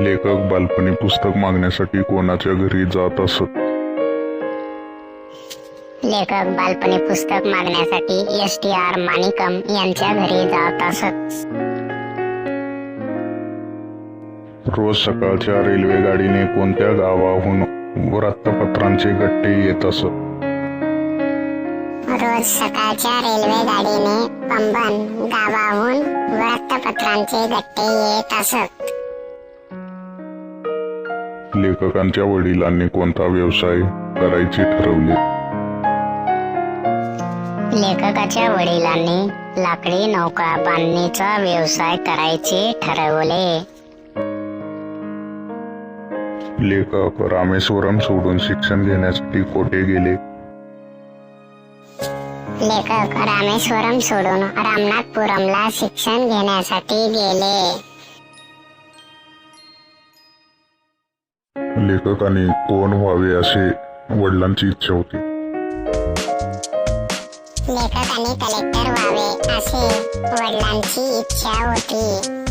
लेखक बालपणी पुस्तक मागण्यासाठी कोणाच्या घरी जात असत? लेखक बालपणी पुस्तक मागण्यासाठी एस टी आर माणिकम यांच्या घरी जात असत. रोज सकाळच्या रेल्वे गाडीने कोणत्या गावाहून वृत्तपत्रांचे गट्टे येत असत? रोज सकाळच्या रेल्वे गाडीने पंबन गावाहून वृत्तपत्रांचे गट्टे येत असत. लेखकांच्या वडिलांनी कोणता व्यवसाय करायचे ठरवले? लेखकाच्या वडिलांनी लाकडी नौका बांधणीचा व्यवसाय करायचे ठरवले. लेखक रामेश्वरम सोडून शिक्षण घेण्यासाठी कोठे गेले? लेखक रामेश्वरम सोडून रामनाथपुरमला शिक्षण घेण्यासाठी गेले. लेखकाने कोण व्हावे असे वडिलांची इच्छा होती लेखकाने कलेक्टर व्हावे असे वडिलांची इच्छा होती